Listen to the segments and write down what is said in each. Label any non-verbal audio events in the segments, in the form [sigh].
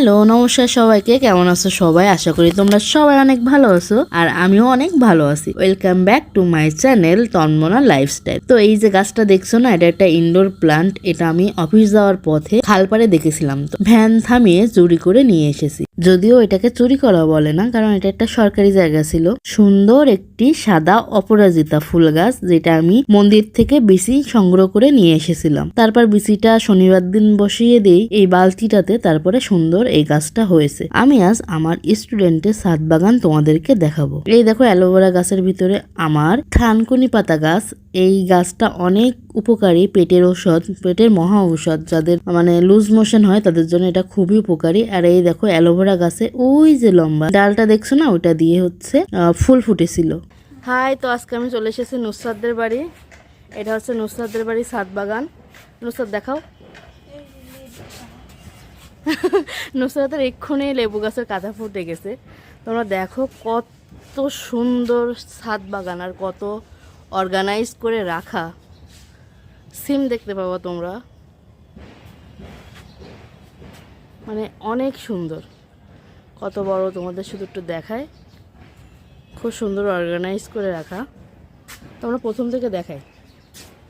Hello, নমস্কার সবাইকে। কেমন আছো সবাই? আশা করি তোমরা সবাই অনেক ভালো আছো আর আমিও অনেক ভালো আছি। Welcome back to my channel Tanmana lifestyle তো এই যে গাছটা দেখছ না, এটা একটা ইনডোর প্লান্ট এটা আমি অফিস যাওয়ার পথে খালপাড়ে দেখেছিলাম তো। ভ্যান থামিয়ে চুরি করে নিয়ে এসেছি। যদিও এটাকে চুরি করা বলে না, কারণ এটা একটা সরকারি জায়গা ছিল। সুন্দর একটি সাদা অপরাজিতা ফুল গাছ, যেটা আমি মন্দির থেকে বিসি সংগ্রহ করে নিয়ে এসেছিলাম। তারপর বিসিটা শনিবার দিন বসিয়ে দেই এই বালতিটাতে, তারপরে সুন্দর এই গাছটা হয়েছে। আমি আজ আমার স্টুডেন্টের সাত বাগান তোমাদেরকে দেখাবো। এই দেখো অ্যালোভেরা গাছের ভিতরে আমার থানকুনি পাতা গাছ। এই গাছটা অনেক উপকারী পেটের ঔষধ, পেটের মহা ঔষধ। যাদের মানে লুজ মোশন হয়, তাদের জন্য এটা খুবই উপকারী। আর এই দেখো অ্যালোভেরা গাছে ওই যে লম্বা। ডালটা দেখছ না? ওটা দিয়ে হচ্ছে ফুল ফুটেছিল। হাই, তো আজকে আমি চলে এসেছি নুসরাতদের বাড়ি। এটা হচ্ছে নুসরাতদের বাড়ি সাত বাগান। নুসরাত দেখাও। নুসরাতের এক্ষুনি লেবু গাছের কাঁথা ফুটে গেছে। তোমরা দেখো কত সুন্দর ছাদ বাগান আর কত অর্গানাইজ করে রাখা। সিম দেখতে পাবো তোমরা। মানে অনেক সুন্দর। কত বড় তোমাদের শুধু একটু দেখায়। খুব সুন্দর অর্গানাইজ করে রাখা। তোমরা প্রথম থেকে দেখাই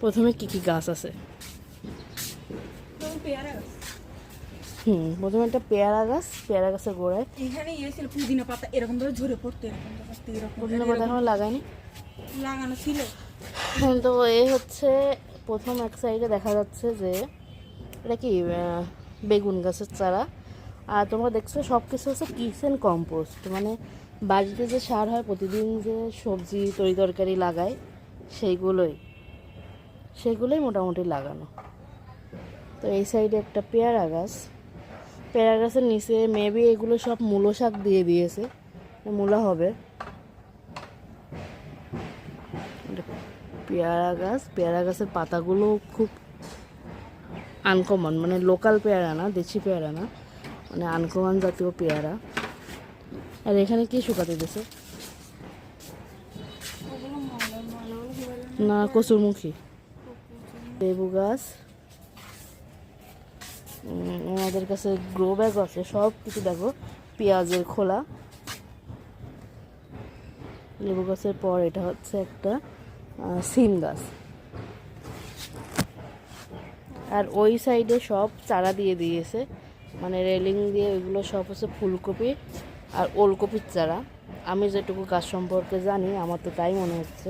প্রথমে কি কি গাছ আছে? হুম প্রথমে একটা পেয়ারা গাছ পেয়ারা গাছের গোড়ায়। এখানে ইয়ে পুদিনা পাতা এরকম ভাবে ঝরে পড়তো এরকম এরকম পুদিনা পাতা এখনও লাগায়নি? লাগানো ছিল। তো এই হচ্ছে প্রথম এক সাইডে দেখা যাচ্ছে যে এটা কি বেগুন গাছের চারা। আর তোমরা দেখছ সব কিছু হচ্ছে কিচেন কম্পোস্ট মানে বাড়িতে যে সার হয় প্রতিদিন যে সবজি তরি তরকারি লাগায় সেইগুলোই সেগুলোই মোটামুটি লাগানো। তো এই সাইডে একটা পেয়ারা গাছ। পেয়ারা গাছের নিচে মেবি এগুলো সব মূলো শাক দিয়ে দিয়েছে। মূলা হবে। পেয়ারা গাছ পেয়ারা গাছের পাতাগুলো খুব আনকমন মানে লোকাল পেয়ারা না, দেশি পেয়ারা না মানে আনকমন জাতীয় পেয়ারা। আর এখানে কি শুকাতে দিছে না, কচুরমুখী। লেবু গাছ। ওনাদের কাছে গ্রো ব্যাগ আছে সব কিছু দেখো, পেঁয়াজের খোলা। লেবু গাছের পর এটা হচ্ছে একটা সিম গাছ। আর ওই সাইডে সব চারা দিয়ে দিয়েছে মানে রেলিং দিয়ে ওইগুলো সব হচ্ছে ফুলকপি আর ওলকপির চারা। আমি যেটুকু গাছ সম্পর্কে জানি, আমার তো তাই মনে হচ্ছে।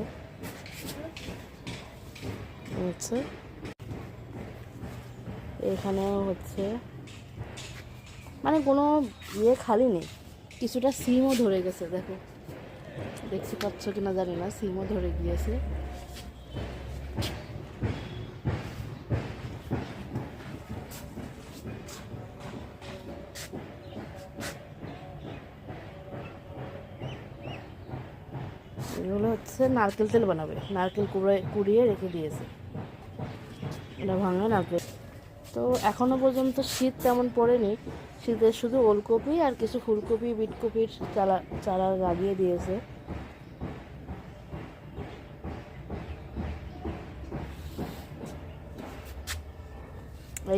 হচ্ছে? এখানেও হচ্ছে মানে কোনো ইয়ে খালি নেই। কিছুটা সিমও ধরে গেছে, দেখো। দেখতে পাচ্ছ কিনা জানি না, সিমও ধরে গিয়েছে। এগুলো হচ্ছে নারকেল তেল বানাবে, নারকেল কুড়িয়ে কুড়িয়ে রেখে দিয়েছে। এটা নারকেল তো এখনও পর্যন্ত শীত তেমন পড়েনি। শীতের শুধু ওলকপি আর কিছু ফুলকপি বিটকপির চারা চারা লাগিয়ে দিয়েছে।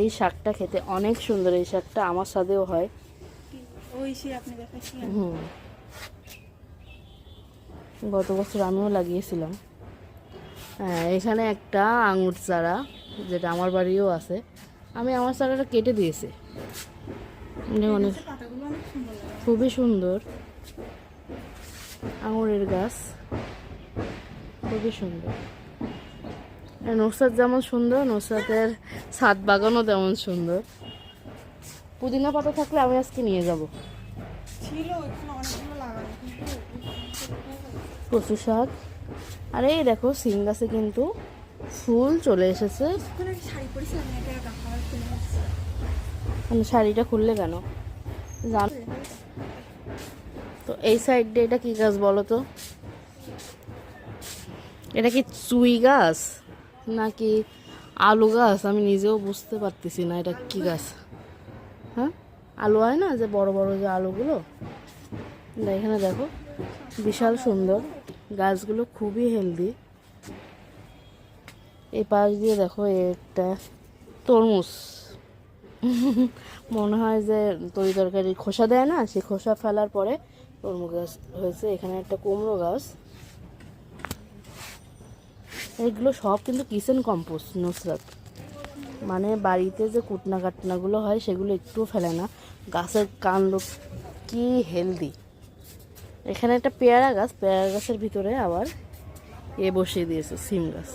এই শাকটা খেতে অনেক সুন্দর এই শাকটা আমার সাথেও হয়। ওই সে আপনি হুম। গত বছর আমিও লাগিয়েছিলাম। হ্যাঁ এখানে একটা আঙুর চারা যেটা আমার বাড়িও আছে। আমি আমার চারাটা কেটে দিয়েছি। এটা অনেক খুবই সুন্দর। আঙুরের গাছ। খুবই সুন্দর। নুসরাত যেমন সুন্দর নুসরাতের ছাদ বাগানও তেমন সুন্দর। পুদিনা পাতা থাকলে আমি আজকে নিয়ে যাব। কচু শাক। আর এই দেখো সিম গাছে কিন্তু ফুল চলে এসেছে ওখানে একটা শাড়ি পরেছি আমি একটা গামছা কিনে আসছি মানে শাড়িটা খুললে কেন? জান তো এই সাইড দিয়ে এটা কি গাছ বলো তো? এটা কি চুই গাছ? নাকি আলু গাছ? আমি নিজেও বুঝতে পারতেছি না এটা কি গাছ। হ্যাঁ? আলু হয় না যে বড় বড় যে আলুগুলো? এখানে দেখো। বিশাল সুন্দর। গাছগুলো খুবই হেলদি এই পাশ দিয়ে দেখো একটা তরমুজ। মনে হয় যে তরি তরকারি খোসা দেয় না, সেই খোসা ফেলার পরে তরমুজ গাছ হয়েছে এখানে একটা কুমড়ো গাছ। এগুলো সব কিন্তু কিচেন কম্পোস্ট, নুসরাত। মানে বাড়িতে যে কুটনা কাটনাগুলো হয়, সেগুলো একটুও ফেলে না। গাছের কাণ্ড কি হেলদি। এখানে একটা পেয়ারা গাছ, পেয়ারা গাছের ভিতরে আবার এ বসিয়ে দিয়েছে, সিম গাছ।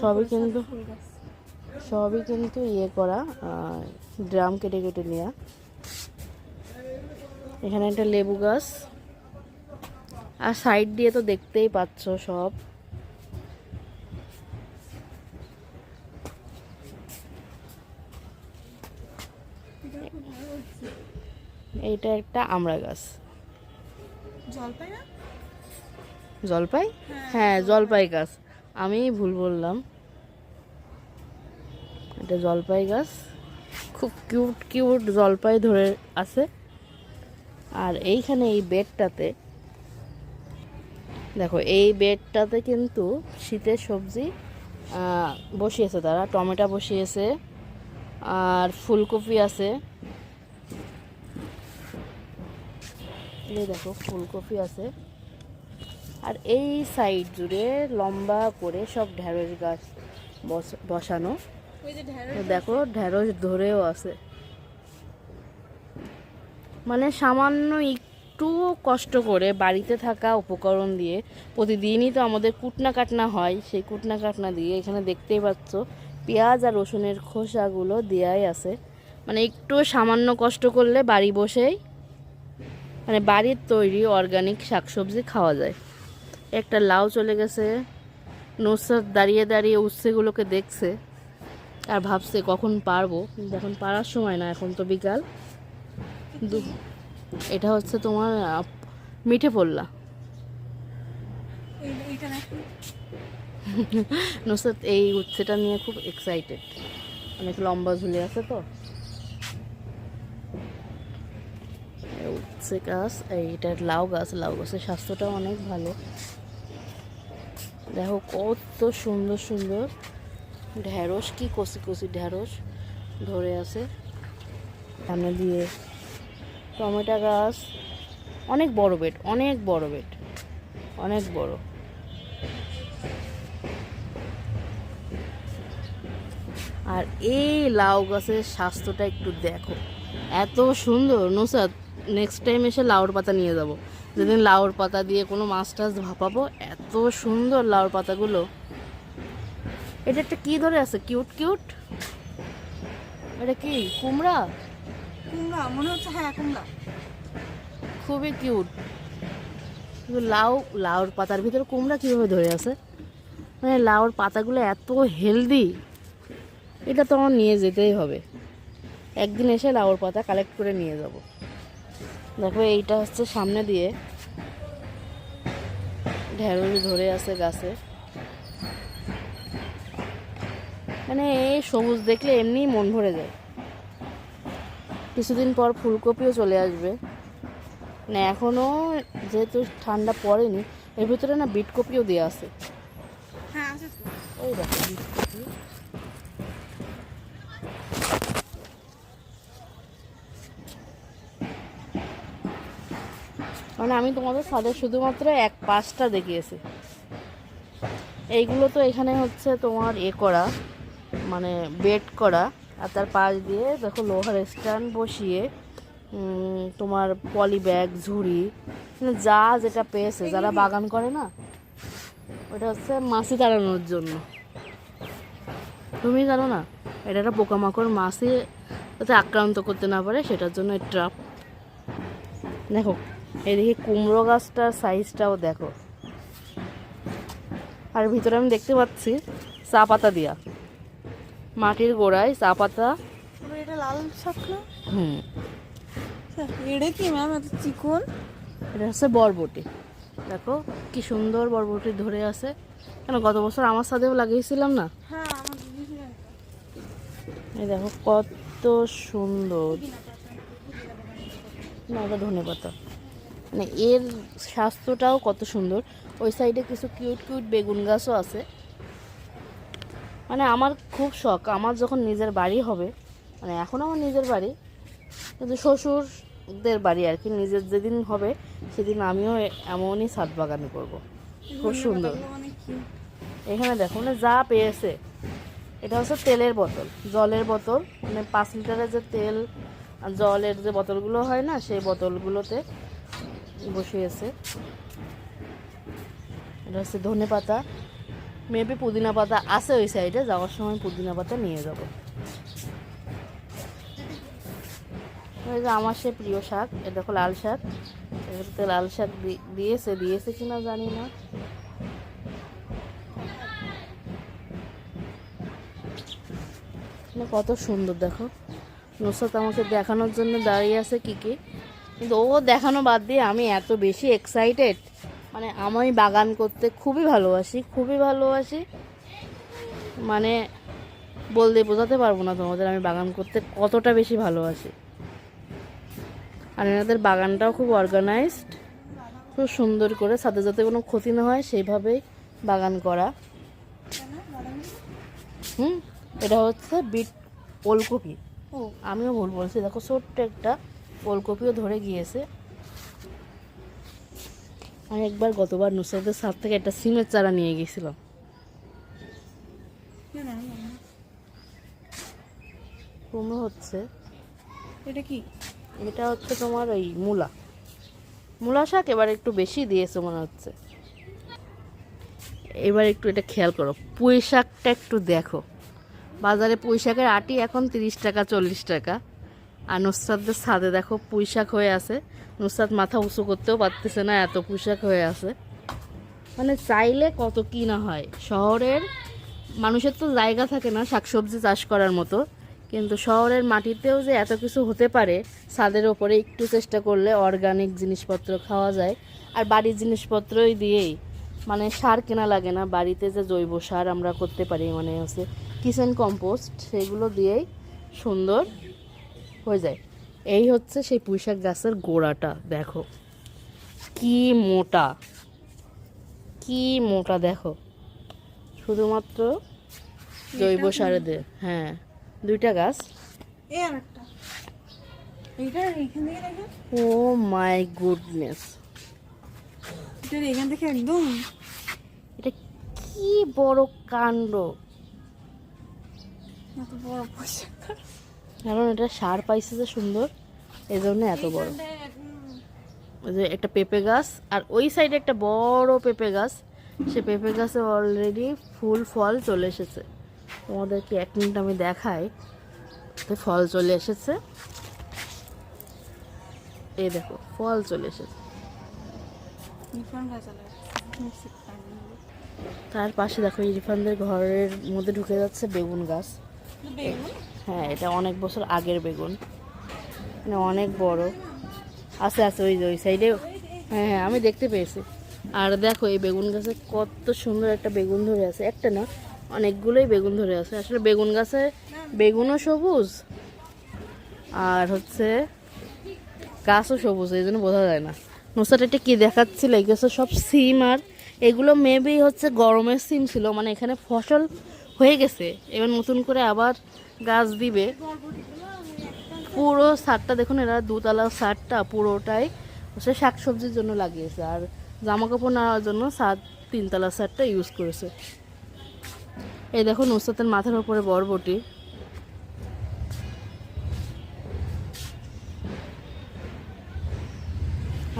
সবই কিন্তু সবই কিন্তু ইয়ে করা ড্রাম কেটে কেটে নেওয়া এখানে একটা লেবু গাছ। আর সাইড দিয়ে তো দেখতেই পাচ্ছ সব। এইটা একটা আমড়া গাছ। জলপাই জলপাই? হ্যাঁ জলপাই। গাছ। আমি ভুল বললাম। এটা জলপাই গাছ। খুব কিউট কিউট জলপাই ধরে আছে। আর এইখানে এই বেডটাতে, দেখো, এই বেডটাতে কিন্তু শীতের সবজি বসিয়েছে তারা। টমেটো বসিয়েছে, আর ফুলকপি আছে। এই দেখো, ফুলকপি আছে। আর এই সাইড জুড়ে লম্বা করে সব ঢ্যাঁড়স গাছ বস- বসানো। ঢেঁড়স দেখো ঢ্যাঁড়স ধরেও আছে। মানে সামান্য একটু কষ্ট করে বাড়িতে থাকা উপকরণ দিয়ে প্রতিদিনই তো আমাদের কুটনা কাটনা হয়, সেই কুটনা কাটনা দিয়ে এখানে দেখতেই পাচ্ছ, পেঁয়াজ আর রসুনের খোসাগুলো দেয়াই আছে। মানে একটু সামান্য কষ্ট করলে বাড়ি বসেই মানে বাড়ির তৈরি অর্গানিক শাকসবজি খাওয়া যায়। একটা লাউ চলে গেছে নুসরাত দাঁড়িয়ে দাঁড়িয়ে উচ্ছেগুলোকে দেখছে। আর ভাবছে কখন পারব কিন্তু এখন পারার সময় না এখন তো বিকাল। এটা হচ্ছে তোমার মিঠে পড়লা নুসরাত এই উচ্ছেটা নিয়ে খুব এক্সাইটেড অনেক লম্বা ঝুলে আছে তো। উচ্ছে গাছ এইটা লাউ গাছ লাউ গাছের স্বাস্থ্যটা অনেক ভালো। দেখো কত সুন্দর সুন্দর। ঢ্যাঁড়স কি কচি কচি ঢ্যাঁড়স ধরে আছে। সামনে দিয়ে টমেটো গাছ, অনেক বড় বেড, অনেক বড় বেড, অনেক বড়। আর এই লাউ গাছের স্বাস্থ্যটা একটু দেখো। এত সুন্দর নুসাদ নেক্সট টাইম এসে লাউর পাতা নিয়ে যাব। যেদিন লাউর পাতা দিয়ে কোনো মাছ টাছ ভাপাবো, এত সুন্দর লাউর পাতাগুলো। এটা একটা কি ধরে আছে? Cute cute? এটা কি কুমড়া? কুমড়া মনে হচ্ছে হ্যাঁ কুমড়া। খুবই কিউট। কিন্তু লাউ লাউর পাতার ভিতরে কুমড়া কীভাবে ধরে আছে? মানে লাউর পাতাগুলো এত হেলদি এটা তো আমার নিয়ে যেতেই হবে। একদিন এসে লাউর পাতা কালেক্ট করে নিয়ে যাব। দেখো এইটা হচ্ছে সামনে দিয়ে। ঢেঁড়স ধরে আছে গাছে। মানে এই সবুজ দেখলে এমনিই মন ভরে যায়। কিছুদিন পর ফুলকপিও চলে আসবে। না এখনও যেহেতু ঠান্ডা পড়েনি এর ভিতরে না বিট কপিও দেওয়া আছে হ্যাঁ ওই দেখো মানে আমি তোমাদের ছাদের শুধুমাত্র এক পাশটা দেখিয়েছি। এইগুলো তো এখানে হচ্ছে তোমার এ করা। মানে বেড করা আর তার পাশ দিয়ে দেখো লোহার স্ট্যান্ড বসিয়ে তোমার পলি ব্যাগ, ঝুড়ি মানে যা যেটা পেয়েছে, যারা বাগান করে না, ওটা হচ্ছে মাছি তাড়ানোর জন্য। তুমি জানো না, এটা একটা পোকামাকড় মাছি যাতে আক্রান্ত করতে না পারে, সেটার জন্য ট্রাপ দেখো, এদিকে কুমড়ো গাছটার সাইজটাও দেখো। আর ভিতরে আমি দেখতে পাচ্ছি চা পাতা দিয়া। মাটির গোড়ায় চা পাতা। এটা লাল শাক না হুম এটা কি ম্যাম এত চিকন? এটা হচ্ছে বরবটি। দেখো কি সুন্দর বরবটি ধরে আছে। কেন গত বছর আমার সাথেও লাগিয়েছিলাম না? হ্যাঁ এই দেখো কত সুন্দর। না ওটা ধনে পাতা। মানে এর স্বাস্থ্যটাও কত সুন্দর। ওই সাইডে কিছু কিউট কিউট বেগুন গাছও আছে। মানে আমার খুব শখ। আমার যখন নিজের বাড়ি হবে মানে এখন আমার নিজের বাড়ি কিন্তু শ্বশুরদের বাড়ি আর কি নিজের যেদিন হবে সেদিন আমিও এমনই ছাদ বাগান করব। খুব সুন্দর। এখানে দেখো মানে যা পেয়েছে এটা হচ্ছে তেলের বোতল জলের বোতল মানে পাঁচ লিটারের যে তেল জলের যে বোতলগুলো হয় না সেই বোতলগুলোতে বসিয়েছে। এটা হচ্ছে ধনে পাতা মেবি পুদিনা পাতা আছে ওই সাইডে, যাওয়ার সময় পুদিনা পাতা নিয়ে যাব। ওই যে আমার সে প্রিয় শাক, এটা দেখো লাল শাক। এটাতে লাল শাক দিয়েছে দিয়েছে কিনা জানি না। কত সুন্দর, দেখো। নুসরাত আমাকে দেখানোর জন্য দাঁড়িয়ে আছে কি কি। কিন্তু ও দেখানো বাদ দিয়ে আমি এত বেশি এক্সাইটেড মানে আমি বাগান করতে খুবই ভালোবাসি খুবই ভালোবাসি। মানে বলতে বোঝাতে পারব না তোমাদের আমি বাগান করতে কতটা বেশি ভালোবাসি। আর এনাদের বাগানটাও খুব অর্গানাইজড খুব সুন্দর করে সাথে যাতে কোনো ক্ষতি না হয় সেইভাবেই বাগান করা। হুম এটা হচ্ছে বিট ওলকপি। আমিও ভুল বলছি দেখো ছোট্ট একটা ওলকপিও ধরে গিয়েছে। আমি একবার গতবার নুসরাতের সাথ থেকে একটা সিমের চারা নিয়ে গেছিলাম। মনে হচ্ছে। এটা কি? এটা হচ্ছে তোমার ওই মূলা। মূলা শাক এবার একটু বেশি দিয়েছে মনে হচ্ছে। এবার একটু এটা খেয়াল করো পুঁই শাকটা একটু দেখো। বাজারে পুঁই শাকের আটি এখন তিরিশ টাকা চল্লিশ টাকা। আর নুসরাতদের ছাদে দেখো পুঁই শাক হয়ে আছে। নুসরাত মাথা উঁচু করতেও পারতেছে না, এত পুঁই শাক হয়ে আছে। মানে চাইলে কত কি না হয়। শহরের মানুষের তো জায়গা থাকে না শাকসবজি চাষ করার মতো। কিন্তু শহরের মাটিতেও যে এত কিছু হতে পারে, ছাদের ওপরে একটু চেষ্টা করলে অর্গানিক জিনিসপত্র খাওয়া যায়। আর বাড়ির জিনিসপত্রই দিয়েই। মানে সার কেনা লাগে না, বাড়িতে যে জৈব সার আমরা করতে পারি মানে হচ্ছে কিচেন কম্পোস্ট, সেগুলো দিয়েই সুন্দর হয়ে যায়। এই হচ্ছে সেই পুঁইশাক গাছের গোড়াটা দেখো। কি মোটা। কি মোটা দেখো। শুধুমাত্র জৈব সারে দে হ্যাঁ দুইটা গাছ। Oh my goodness. এখান থেকে একদম। এটা কি বড় কাণ্ড। বড় পয়সা কারণ এটা সার পাইছে যে সুন্দর এই জন্য এত বড়। ওই যে একটা পেঁপে গাছ আর ওই সাইডে একটা বড় পেঁপে গাছ। সে পেঁপে গাছে অলরেডি ফুল ফল চলে এসেছে। তোমাদেরকে এক মিনিট আমি দেখাই তো ফল চলে এসেছে। এই দেখো ফল চলে এসেছে। তার পাশে দেখো ইরফানদের ঘরের মধ্যে ঢুকে যাচ্ছে বেগুন গাছ। হ্যাঁ এটা অনেক বছর আগের বেগুন। মানে অনেক বড়। আছে আছে, ওই ওই সাইডে হ্যাঁ হ্যাঁ আমি দেখতে পেয়েছি। আর দেখো, এই বেগুন গাছে কত সুন্দর একটা বেগুন ধরে আছে। একটা না, অনেকগুলোই বেগুন ধরে আছে। আসলে বেগুন গাছে বেগুনও সবুজ, আর হচ্ছে গাছও সবুজ, এই জন্য বোঝা যায় না। নোসাটা এটা কি দেখাচ্ছিল? এগুলো সব সিম আর এগুলো মেবি হচ্ছে গরমের সিম ছিল। মানে এখানে ফসল হয়ে গেছে। এবার নতুন করে আবার গাছ দিবে। পুরো সারটা দেখুন এরা দুতলা সারটা পুরোটাই হচ্ছে শাকসবজির জন্য লাগিয়েছে। আর জামা কাপড় নেওয়ার জন্য সাত তিনতলা সারটা ইউজ করেছে। এই দেখো নুসরাতের মাথার উপরে বরবটি।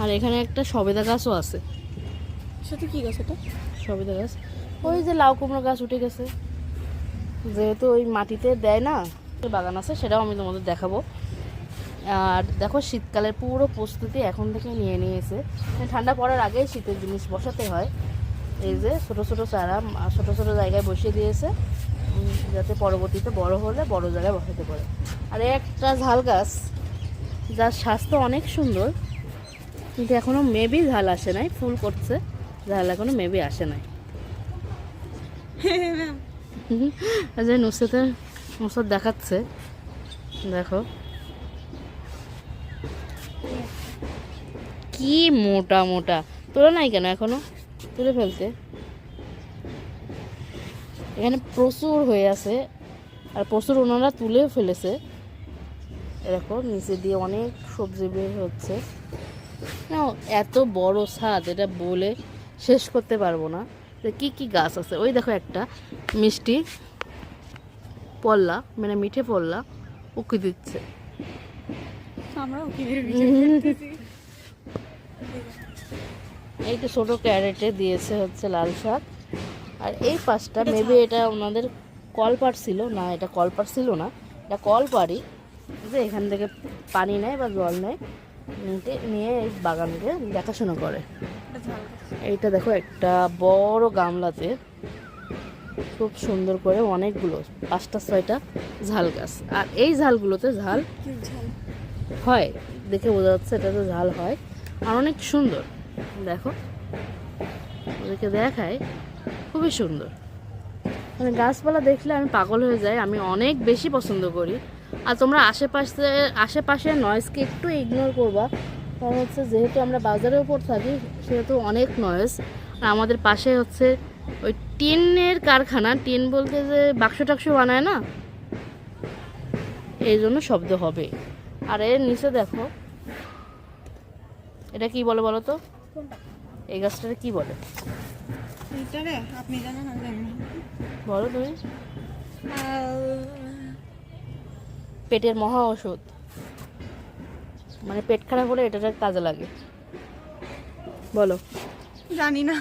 আর এখানে একটা সবেদা গাছও আছে। সেটা কি গাছ এটা? সবেদা গাছ। ওই যে লাউ কুমড়ো গাছ উঠে গেছে। যেহেতু ওই মাটিতে দেয় না বাগান আছে সেটাও আমি তোমাদের দেখাবো। আর দেখো শীতকালের পুরো প্রস্তুতি এখন থেকে নিয়ে নিয়েছে। মানে ঠান্ডা পড়ার আগেই শীতের জিনিস বসাতে হয়। এই যে ছোটো ছোটো চারা ছোটো ছোট জায়গায় বসিয়ে দিয়েছে। যাতে পরবর্তীতে বড় হলে বড় জায়গায় বসাতে পারে। আর একটা ঝাল গাছ, যার স্বাস্থ্য অনেক সুন্দর, কিন্তু এখনও মেবি ঝাল আসে নাই, ফুল করছে। ঝাল এখনও মেবি আসে নাই। [laughs] এই যে নুসরাতের নুসরাত দেখাচ্ছে, দেখো। কি মোটা মোটা। তোলা নাই কেন এখনও? তুলে ফেলতে। এখানে প্রচুর হয়ে আছে, আর প্রচুর ওনারা তুলেও ফেলেছে। এরকম নিচে দিয়ে অনেক সবজি বের হচ্ছে। এত বড় ছাদ, এটা বলে শেষ করতে পারব না। কি কি গাছ আছে? ওই দেখো একটা মিষ্টি পল্লা মানে মিঠে পল্লা উকি দিচ্ছে। এই তো ছোটো ক্যারেটে দিয়েছে হচ্ছে লাল শাক। আর এই পাশটা মেবি এটা ওনাদের কলপার ছিল। না এটা কলপার ছিল না এটা কলপারই যে এখান থেকে পানি নেয় বা জল নেয়। নিয়ে এই বাগানকে দেখাশোনা করে। এটা এইটা দেখো একটা বড় গামলাতে খুব সুন্দর করে অনেকগুলো পাঁচটা ছয়টা ঝাল গাছ। আর এই ঝালগুলোতে ঝাল ঝাল? হয় দেখে বোঝা যাচ্ছে এটাতে ঝাল হয়। আর অনেক সুন্দর দেখো। ওদেরকে দেখায় খুবই সুন্দর। মানে গাছপালা দেখলে আমি পাগল হয়ে যাই আমি অনেক বেশি পছন্দ করি। আর তোমরা আশেপাশে আশেপাশের নয়েজকে একটু ইগনোর করবা। কারণ হচ্ছে যেহেতু আমরা বাজারের উপর থাকি সেহেতু অনেক নয়েজ আর আমাদের পাশে হচ্ছে ওই টিনের কারখানা। টিন বলতে যে বাক্স টাক্স বানায় না? এই জন্য শব্দ হবে। আর এর নিচে দেখো এটা কি বলে বলো তো? এই গাছটাকে কি বলে? বলো তুমি। পেটের মহা ওষুধ। মানে পেট খারাপ হলে এটা কাজে লাগে। বলো। জানি না।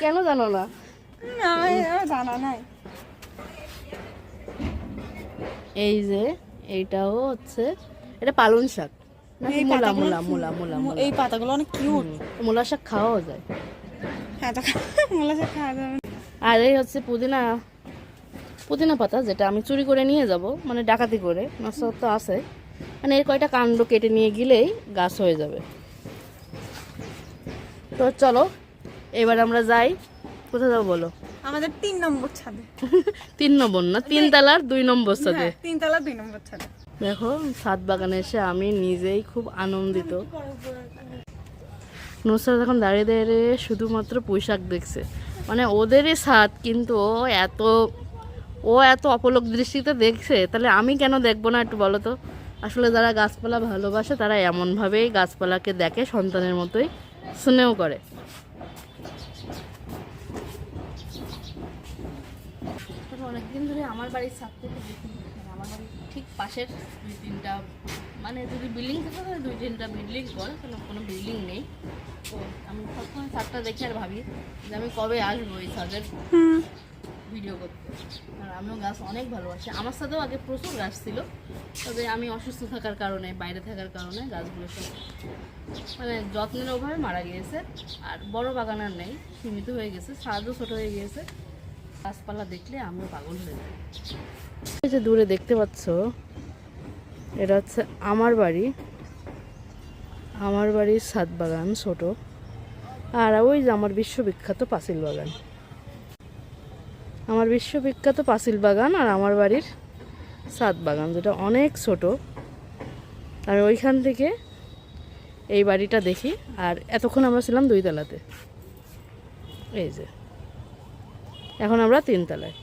কেন জানো না? জানা নাই। এই যে এইটাও হচ্ছে এটা পালন শাক। মূলা মূলা মূলা মূলা এই পাতাগুলো অনেক কিউট মূলা শাক খাওয়াও যায়। হ্যাঁ মূলা শাক খাওয়া যাবে আর এই হচ্ছে পুদিনা। পুদিনা পাতা যেটা আমি চুরি করে নিয়ে যাব মানে ডাকাতি করে নষ্ট তো আছে। মানে এর কয়টা কাণ্ড কেটে নিয়ে গেলেই গাছ হয়ে যাবে। তো চলো এবার আমরা যাই। কোথায় যাব বলো? আমাদের তিন নম্বর ছাদে। [laughs] তিন নম্বর না? তিন তালার দুই নম্বর ছাদে? হ্যাঁ, তিন তলা দুই নম্বর ছাদে। দেখো ছাদ বাগানে এসে আমি নিজেই খুব আনন্দিত। নুসরাত এখন দাঁড়িয়ে দাঁড়িয়ে শুধুমাত্র পোশাক দেখছে। মানে ওদেরই ছাদ কিন্তু এত ও এত অপলক দৃষ্টিতে দেখছে তাহলে আমি কেন দেখব না একটু বলো তো? আসলে যারা গাছপালা ভালোবাসে তারা এমনভাবেই গাছপালাকে দেখে সন্তানের মতোই স্নেহ করে। অনেকদিন ধরে আমার বাড়ির ছাদ থেকে মানে আমার বাড়ির ঠিক পাশের দুই তিনটা মানে যদি বিল্ডিং থাকে তাহলে দুই তিনটা বিল্ডিং বল কোনো কোনো বিল্ডিং নেই। তো আমি সবসময় ছাদটা দেখি আর ভাবি যে আমি কবে আসব এই ছাদের। ভিডিও করতে। আর আমিও গাছ অনেক ভালোবাসি। আমার সাথেও আগে প্রচুর গাছ ছিল, তবে আমি অসুস্থ থাকার কারণে, বাইরে থাকার কারণে গাছগুলো সব মানে যত্নের অভাবে মারা গিয়েছে। আর বড় বাগান আর নেই, সীমিত হয়ে গেছে ছাদও ছোট হয়ে গিয়েছে। গাছপালা দেখলে আমিও পাগল হয়ে যাই। এই যে দূরে দেখতে পাচ্ছ, এটা হচ্ছে আমার বাড়ি। আমার বাড়ির ছাদ বাগান ছোট। আর ওই যে আমার বিশ্ববিখ্যাত পাঁচিল বাগান। আমার বিশ্ববিখ্যাত পাসিল বাগান আর আমার বাড়ির সাত বাগান, যেটা অনেক ছোট। আমি ওইখান থেকে এই বাড়িটা দেখি, আর এতক্ষণ আমরা ছিলাম দুই তলাতে। এই যে, এখন আমরা তিনতলায়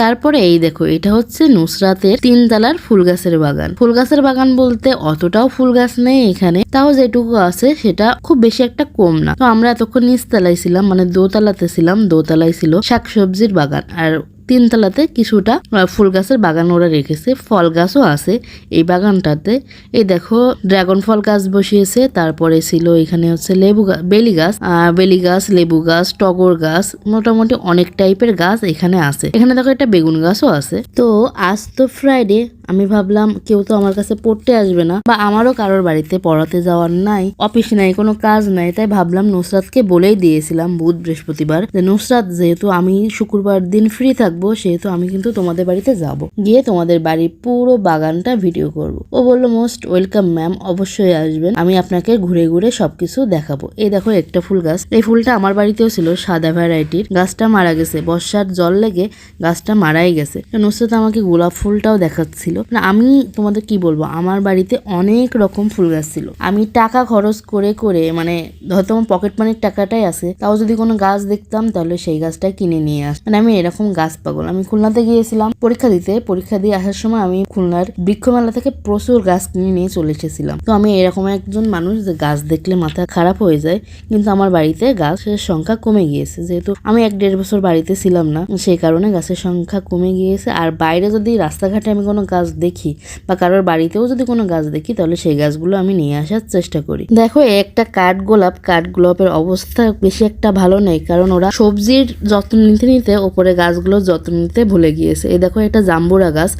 তারপরে এই দেখো, এটা হচ্ছে নুসরাতের তিনতলার ফুল গাছের বাগান। ফুল গাছের বাগান বলতে অতটাও ফুল গাছ নেই এখানে, তাও যেটুকু আছে সেটা খুব বেশি একটা কম না। তো আমরা এতক্ষণ নিচতলায় ছিলাম মানে দোতলাতে ছিলাম, দোতলায় ছিল শাকসবজির বাগান। আর তিনতলাতে কিছুটা ফুল গাছের বাগান ওরা রেখেছে, ফল গাছও আছে এই বাগানটাতে। এই দেখো, ড্রাগন ফল গাছ বসিয়েছে, তারপরে ছিল এখানে হচ্ছে লেবু গাছ বেলি গাছ। বেলি গাছ, লেবু গাছ, টগর গাছ, মোটামুটি অনেক টাইপের গাছ এখানে আছে। এখানে দেখো একটা বেগুন গাছও আছে। তো আজ তো ফ্রাইডে আমি ভাবলাম কেউ তো আমার কাছে পড়তে আসবে না, বা আমারও কারোর বাড়িতে পড়াতে যাওয়ার নাই, অফিস নাই, কোনো কাজ নাই, তাই ভাবলাম নুসরাতকে বলেই দিয়েছিলাম বুধ বৃহস্পতিবার যে, নুসরাত, যেহেতু আমি শুক্রবার দিন ফ্রি থাকব, সেহেতু আমি কিন্তু তোমাদের বাড়িতে যাব। গিয়ে তোমাদের বাড়ির পুরো বাগানটা ভিডিও করব। ও বলল মোস্ট ওয়েলকাম ম্যাম অবশ্যই আসবেন। আমি আপনাকে ঘুরে ঘুরে সবকিছু দেখাবো। এই দেখো একটা ফুল গাছ। এই ফুলটা আমার বাড়িতেও ছিল, সাদা ভ্যারাইটির গাছটা মারা গেছে, বর্ষার জল লেগে গাছটা মারাই গেছে। নুসরাত আমাকে গোলাপ ফুলটাও দেখাচ্ছিল। না, আমি তোমাদের কি বলব? আমার বাড়িতে অনেক রকম ফুল গাছ ছিল। আমি টাকা খরচ করে করে মানে হয়তো আমার পকেট মানির টাকাটাই আছে, তাও যদি কোনো গাছ দেখতাম তাহলে সেই গাছটা কিনে নিয়ে আস মানে আমি এরকম গাছ পাগল। আমি খুলনাতে গিয়েছিলাম, পরীক্ষা দিতে, পরীক্ষা দিয়ে আসার সময় আমি খুলনার বৃক্ষমেলা থেকে প্রচুর গাছ কিনে নিয়ে চলে এসেছিলাম। তো আমি এরকম একজন মানুষ, যে গাছ দেখলে মাথা খারাপ হয়ে যায়, কিন্তু আমার বাড়িতে গাছের সংখ্যা কমে গিয়েছে। যেহেতু আমি এক দেড় বছর বাড়িতে ছিলাম না, সেই কারণে গাছের সংখ্যা কমে গিয়েছে। আর বাইরে যদি রাস্তাঘাটে আমি কোনো গাছ দেখি বা কারোর বাড়িতেও যদি কোনো গাছ দেখি, তাহলে সেই গাছগুলো আমি নিয়ে আসার চেষ্টা করি। দেখো একটা কাঠ গোলাপ, কাঠ গোলাপের অবস্থা বেশি একটা ভালো নেই, কারণ ওরা সবজির যত্ন নিতে নিতে ওপরে গাছগুলোর যত্ন নিতে ভুলে গিয়েছে। এই দেখো একটা জাম্বুরা গাছ।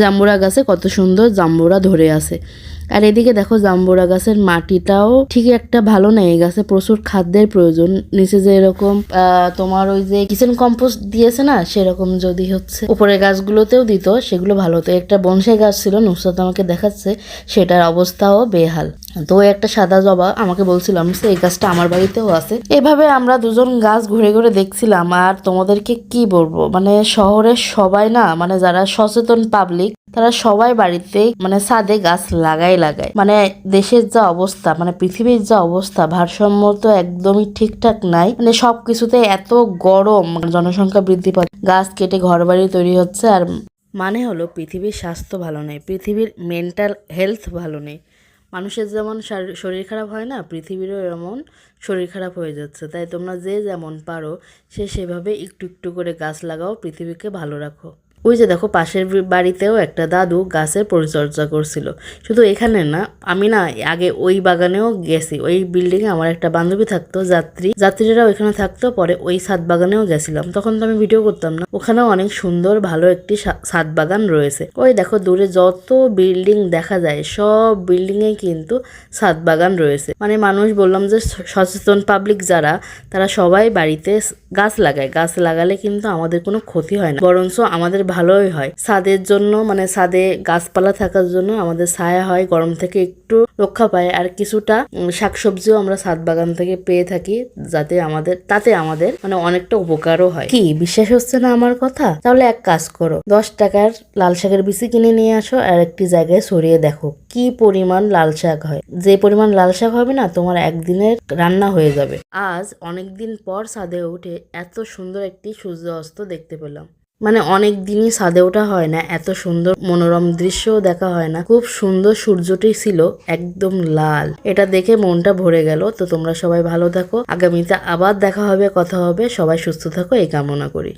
জাম্বুরা গাছে কত সুন্দর জাম্বুরা ধরে আছে। আর এদিকে দেখো জাম্বুরা গাছের মাটিটাও ঠিক একটা ভালো নেই গাছে প্রচুর খাদ্যের প্রয়োজন। নিচে যে এরকম তোমার ওই যে কিচেন কম্পোস্ট দিয়েছে না, সেরকম যদি হচ্ছে। উপরের গাছগুলোতেও দিত, সেগুলো ভালো হতো। একটা বনসাই গাছ ছিল, নুসরাত আমাকে দেখাচ্ছে, সেটার অবস্থাও বেহাল। তো একটা সাদা জবা আমাকে বলছিলাম যে এই গাছটা আমার বাড়িতেও আছে। এভাবে আমরা দুজন গাছ ঘুরে ঘুরে দেখছিলাম, আর তোমাদেরকে কি বলব? মানে শহরের সবাই না মানে যারা সচেতন পাবলিক তারা সবাই বাড়িতেই মানে ছাদে গাছ লাগাই লাগায়। মানে দেশের যা অবস্থা মানে পৃথিবীর যা অবস্থা, ভারসাম্য তো একদমই ঠিকঠাক নাই। মানে সবকিছুতে এত গরম মানে জনসংখ্যা বৃদ্ধি পাচ্ছে। গাছ কেটে ঘর বাড়ি তৈরি হচ্ছে, আর মানে হলো পৃথিবীর স্বাস্থ্য ভালো নেই, পৃথিবীর মেন্টাল হেলথ ভালো নেই। মানুষের যেমন শার- শরীর খারাপ হয় না, পৃথিবীরও এমন শরীর খারাপ হয়ে যাচ্ছে। তাই তোমরা যে যেমন পারো, সে সেভাবে একটু একটু করে গাছ লাগাও, পৃথিবীকে ভালো রাখো। ওই যে দেখো পাশের বাড়িতেও একটা দাদু গাছের পরিচর্যা করছিল। শুধু এখানে না, আমি না আগে ওই বাগানেও গেছি। ওই বিল্ডিং এ আমার একটা বান্ধবী থাকতো, যাত্রী। যাত্রীরা ওইখানে থাকতো, পরে ওই ছাদ বাগানেও গেছিলাম। তখন তো আমি ভিডিও করতাম না। ওখানেও অনেক সুন্দর, ভালো একটি সা- ছাদ বাগান রয়েছে। ওই দেখো দূরে যত বিল্ডিং দেখা যায়, সব বিল্ডিং এ কিন্তু ছাদ বাগান রয়েছে। মানে মানুষ বললাম যে সচেতন পাবলিক যারা, তারা সবাই বাড়িতে গাছ লাগায়। গাছ লাগালে কিন্তু আমাদের কোনো ক্ষতি হয় না। বরঞ্চ আমাদের ভালোই হয়। ছাদের জন্য মানে ছাদে গাছপালা থাকার জন্য আমাদের ছায়া হয়, গরম থেকে একটু রক্ষা পায়। আর কিছুটা শাকসবজিও আমরা ছাদ বাগান থেকে পেয়ে থাকি, যাতে আমাদের, তাতে আমাদের মানে অনেকটা উপকারও হয়। কি, বিশ্বাস হচ্ছে না আমার কথা? তাহলে এক কাজ করো, দশ টাকার লাল শাকের বিচি কিনে নিয়ে আসো আর একটি জায়গায় সরিয়ে দেখো, কি পরিমাণ লাল শাক হয়। যে পরিমাণ লাল শাক হবে না, তোমার একদিনের রান্না হয়ে যাবে। আজ অনেকদিন পর ছাদে উঠে এত সুন্দর একটি সূর্য অস্ত দেখতে পেলাম। মানে অনেক দিনই সাদে ওঠা হয় না, এত সুন্দর মনোরম দৃশ্যও দেখা হয় না। খুব সুন্দর সূর্যটি ছিল একদম লাল। এটা দেখে মনটা ভরে গেল। তো তোমরা সবাই ভালো থাকো। আগামীতে আবার দেখা হবে, কথা হবে। সবাই সুস্থ থাকো, এই কামনা করি।